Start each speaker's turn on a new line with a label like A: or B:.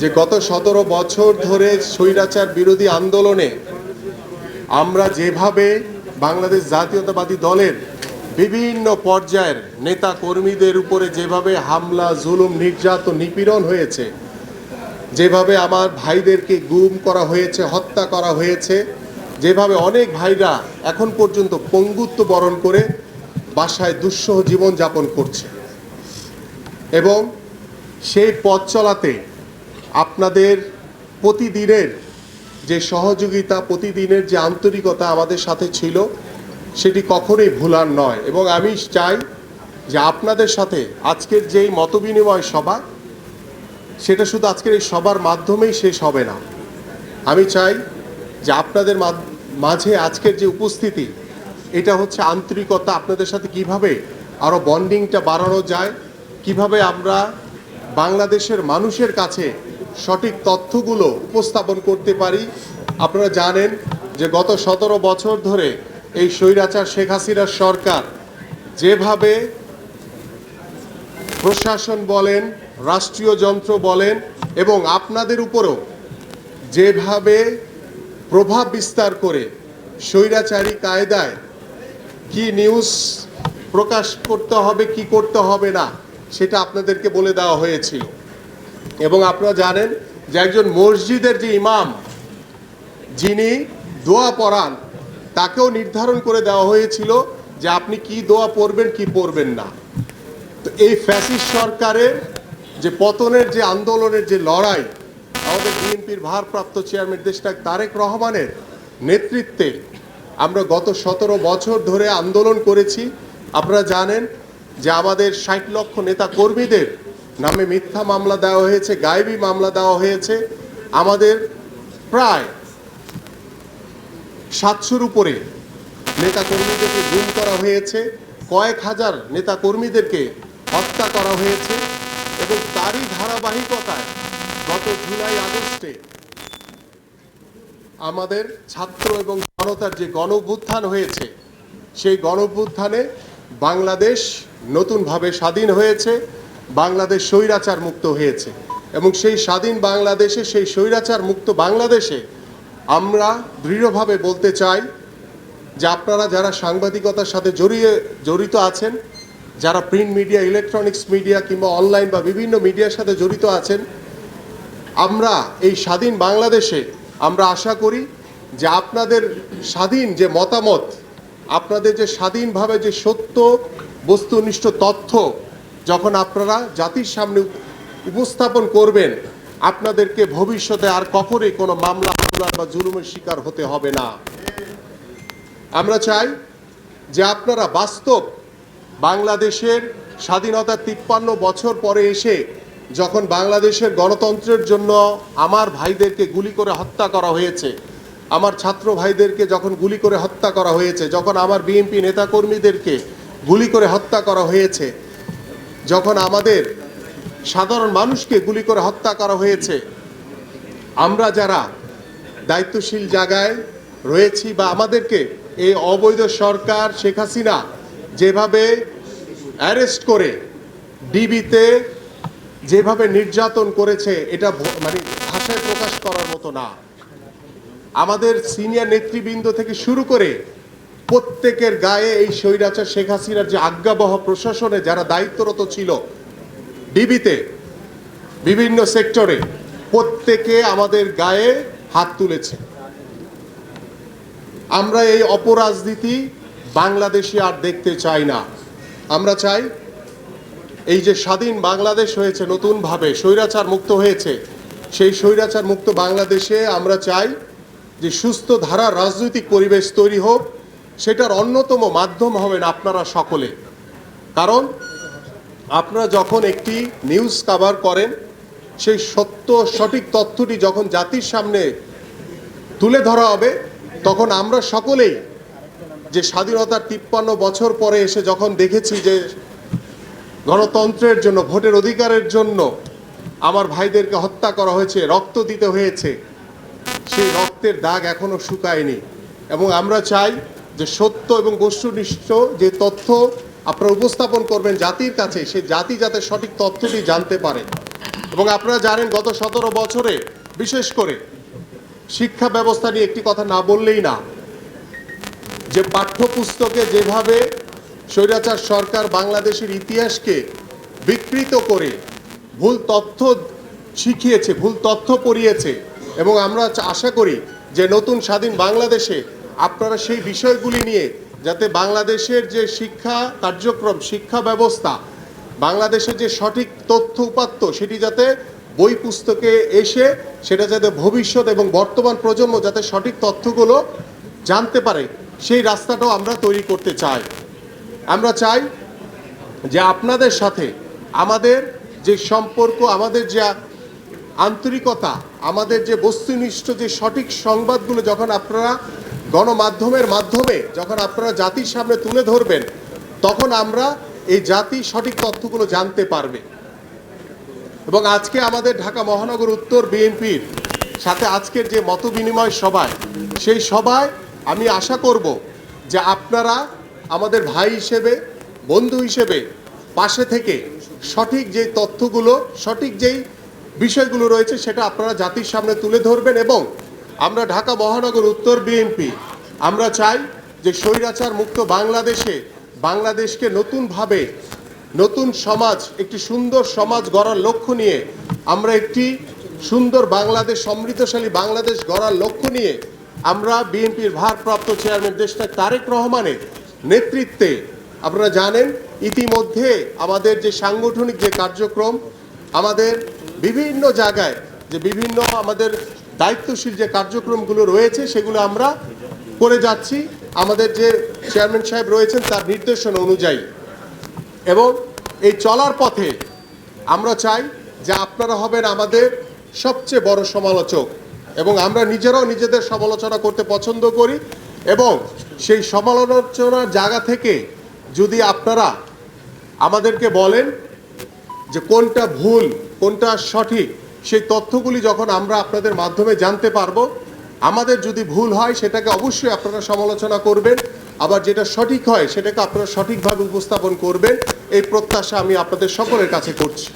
A: যে গত সতেরো বছর ধরে স্বৈরাচার বিরোধী আন্দোলনে আমরা যেভাবে বাংলাদেশ জাতীয়তাবাদী দলের বিভিন্ন পর্যায়ের নেতা কর্মীদের উপরে যেভাবে হামলা, জুলুম, নির্যাতন, নিপীড়ন হয়েছে, যেভাবে আমার ভাইদেরকে গুম করা হয়েছে, হত্যা করা হয়েছে, যেভাবে অনেক ভাইরা এখন পর্যন্ত পঙ্গুত্ব বরণ করে বাসায় দুঃসহ জীবন যাপন করছে এবং সেই পথ চলাতে আপনাদের প্রতিদিনের যে সহযোগিতা, প্রতিদিনের যে আন্তরিকতা আমাদের সাথে ছিল, সেটি কখনোই ভুলার নয়। এবং আমি চাই যে আপনাদের সাথে আজকের যেই মতবিনিময় সভা, সেটা শুধু আজকের এই সবার মাধ্যমেই শেষ হবে না। আমি চাই যে আপনাদের মাঝে আজকের যে উপস্থিতি, এটা হচ্ছে আন্তরিকতা, আপনাদের সাথে কীভাবে আরও বন্ডিংটা বাড়ানো যায়, কীভাবে আমরা বাংলাদেশের মানুষের কাছে সঠিক তথ্যগুলো উপস্থাপন করতে পারি। আপনারা জানেন যে গত সতেরো বছর ধরে এই স্বৈরাচার শেখ হাসিনার সরকার যেভাবে প্রশাসন বলেন, রাষ্ট্রীয় যন্ত্র বলেন এবং আপনাদের উপরও যেভাবে প্রভাব বিস্তার করে স্বৈরাচারী কায়দায় কি নিউজ প্রকাশ করতে হবে, কি করতে হবে না, সেটা আপনাদেরকে বলে দেওয়া হয়েছিল। এবং আপনারা জানেন যে একজন মসজিদের যে ইমাম, যিনি দোয়া পড়ান, তাকেও নির্ধারণ করে দেওয়া হয়েছিল যে আপনি কি দোয়া পড়বেন, কি পড়বেন না। তো এই ফ্যাসিস্ট সরকারের যে পতনের যে আন্দোলনের যে লড়াই, আমাদের বিএনপির ভারপ্রাপ্ত চেয়ারম্যান দেশটা তারেক রহমানের নেতৃত্বে আমরা গত সতেরো বছর ধরে আন্দোলন করেছি। আপনারা জানেন যে আমাদের ষাট লক্ষ নেতা কর্মীদের নামে মিথ্যা মামলা দেওয়া হয়েছে, গায়েবী মামলা দেওয়া হয়েছে। আমাদের প্রায় সাতশোর উপরে নেতা কর্মীদেরকে গুম করা হয়েছে, কয়েক হাজার নেতা কর্মীদেরকে হত্যা করা হয়েছে এবং তারই ধারাবাহিকতায় গত জুলাই আগস্টে আমাদের ছাত্র এবং জনতার যে গণ হয়েছে, সেই গণ বাংলাদেশ নতুনভাবে স্বাধীন হয়েছে। বাংলাদেশ স্বৈরাচার মুক্ত হয়েছে এবং সেই স্বাধীন বাংলাদেশে, সেই স্বৈরাচার মুক্ত বাংলাদেশে আমরা দৃঢ়ভাবে বলতে চাই যে আপনারা যারা সাংবাদিকতার সাথে জড়িয়ে, জড়িত আছেন, যারা প্রিন্ট মিডিয়া ইলেকট্রনিক্স মিডিয়া কিংবা অনলাইন বা বিভিন্ন মিডিয়ার সাথে জড়িত আছেন, আমরা এই স্বাধীন বাংলাদেশে আমরা আশা করি যে আপনাদের স্বাধীন যে মতামত, আপনাদের যে স্বাধীনভাবে যে সত্য, বস্তুনিষ্ঠ তথ্য যখন আপনারা জাতির সামনে উপস্থাপন করবেন, আপনাদেরকে ভবিষ্যতে আর কখনোই কোনো মামলা হামলার বা জুলুমের শিকার হতে হবে না। আমরা চাই যে আপনারা বাস্তব বাংলাদেশের স্বাধীনতার তিপ্পান্ন বছর পরে এসে যখন বাংলাদেশের গণতন্ত্রের জন্য আমার ভাইদেরকে গুলি করে হত্যা করা হয়েছে, আমার ছাত্র ভাইদেরকে যখন গুলি করে হত্যা করা হয়েছে, যখন আমার বিএনপি নেতাকর্মীদেরকে গুলি করে হত্যা করা হয়েছে যখন আমাদের সাধারণ মানুষকে গুলি করে হত্যা করা হয়েছে, আমরা যারা দায়িত্বশীল জায়গায় রয়েছি বা আমাদেরকে এই অবৈধ সরকার শেখ হাসিনা যেভাবে অ্যারেস্ট করে, ডিবিতে যেভাবে নির্যাতন করেছে, এটা মানে ভাষায় প্রকাশ করার মতো না। আমাদের সিনিয়র নেতৃবৃন্দ থেকে শুরু করে প্রত্যেকের গায়ে এই স্বৈরাচার শেখ হাসিনার যে আজ্ঞাবহ প্রশাসনে যারা দায়িত্বরত ছিল, ডিবিতে, বিভিন্ন সেক্টরে, প্রত্যেকে আমাদের গায়ে হাত তুলেছে। আমরা এই অপরাজনীতি বাংলাদেশে আর দেখতে চাই না। আমরা চাই এই যে স্বাধীন বাংলাদেশ হয়েছে নতুনভাবে, স্বৈরাচার মুক্ত হয়েছে, সেই স্বৈরাচার মুক্ত বাংলাদেশে আমরা চাই যে সুস্থ ধারা রাজনৈতিক পরিবেশ তৈরি হোক সেটার অন্যতম মাধ্যম হবেন আপনারা সকলে। কারণ আপনারা যখন একটি নিউজ কাভার করেন, সেই সত্য, সঠিক তথ্যটি যখন জাতির সামনে তুলে ধরা হবে, তখন আমরা সকলেই যে স্বাধীনতার তিপ্পান্ন বছর পরে এসে যখন দেখেছি যে গণতন্ত্রের জন্য, ভোটের অধিকারের জন্য আমার ভাইদেরকে হত্যা করা হয়েছে, রক্ত দিতে হয়েছে, সেই রক্তের দাগ এখনও শুকায়নি। এবং আমরা চাই যে সত্য এবং বস্তুনিষ্ঠ যে তথ্য আপনারা উপস্থাপন করবেন জাতির কাছে, সেই জাতি যাতে সঠিক তথ্যটি জানতে পারে। এবং আপনারা জানেন গত সতেরো বছরে, বিশেষ করে শিক্ষা ব্যবস্থা নিয়ে একটি কথা না বললেই না, যে পাঠ্যপুস্তকে যেভাবে স্বৈরাচার সরকার বাংলাদেশের ইতিহাসকে বিকৃত করে ভুল তথ্য শিখিয়েছে, ভুল তথ্য পড়িয়েছে, এবং আমরা আশা করি যে নতুন স্বাধীন বাংলাদেশে আপনারা সেই বিষয়গুলি নিয়ে যাতে বাংলাদেশের যে শিক্ষা কার্যক্রম, শিক্ষা ব্যবস্থা, বাংলাদেশের যে সঠিক তথ্য উপাত্ত, সেটি যাতে বই পুস্তকে এসে সেটা যাতে ভবিষ্যৎ এবং বর্তমান প্রজন্ম যাতে সঠিক তথ্যগুলো জানতে পারে, সেই রাস্তাটাও আমরা তৈরি করতে চাই। আমরা চাই যে আপনাদের সাথে আমাদের যে সম্পর্ক, আমাদের যে আন্তরিকতা, আমাদের যে বস্তুনিষ্ঠ যে সঠিক সংবাদগুলো, যখন আপনারা গণমাধ্যমের মাধ্যমে যখন আপনারা জাতির সামনে তুলে ধরবেন, তখন আমরা এই জাতি সঠিক তথ্যগুলো জানতে পারবে। এবং আজকে আমাদের ঢাকা মহানগর উত্তর বিএনপির সাথে আজকের যে মত বিনিময় সভায়, সেই সভায় আমি আশা করব যে আপনারা আমাদের ভাই হিসেবে, বন্ধু হিসেবে পাশে থেকে সঠিক যে তথ্যগুলো, সঠিক যেই বিষয়গুলো রয়েছে সেটা আপনারা জাতির সামনে তুলে ধরবেন এবং আমরা ঢাকা মহানগর উত্তর বিএনপি আমরা চাই যে স্বৈরাচার মুক্ত বাংলাদেশে, বাংলাদেশকে নতুনভাবে নতুন সমাজ, একটি সুন্দর সমাজ গড়ার লক্ষ্য নিয়ে আমরা একটি সুন্দর বাংলাদেশ, সমৃদ্ধশালী বাংলাদেশ গড়ার লক্ষ্য নিয়ে আমরা বিএনপির ভারপ্রাপ্ত চেয়ারম্যান দেশটা তারেক রহমানের নেতৃত্বে, আপনারা জানেন, ইতিমধ্যে আমাদের যে সাংগঠনিক যে কার্যক্রম, আমাদের বিভিন্ন জায়গায় যে বিভিন্ন আমাদের দায়িত্বশীল যে কার্যক্রমগুলো রয়েছে, সেগুলো আমরা করে যাচ্ছি। আমাদের যে চেয়ারম্যান সাহেব রয়েছেন, তার নির্দেশনা অনুযায়ী। এবং এই চলার পথে আমরা চাই যে আপনারা হবেন আমাদের সবচেয়ে বড় সমালোচক। এবং আমরা নিজেরাও নিজেদের সমালোচনা করতে পছন্দ করি। এবং সেই সমালোচনার জায়গা থেকে যদি আপনারা আমাদেরকে বলেন যে কোনটা ভুল, কোনটা সঠিক সেই তথ্যগুলি যখন আমরা আপনাদের মাধ্যমে জানতে পারব, আমাদের যদি ভুল হয় সেটাকে অবশ্যই আপনারা সমালোচনা করবেন, আবার যেটা সঠিক হয় সেটাকে আপনারা সঠিকভাবে উপস্থাপন করবেন, এই প্রত্যাশা আমি আপনাদের সকলের কাছে করছি।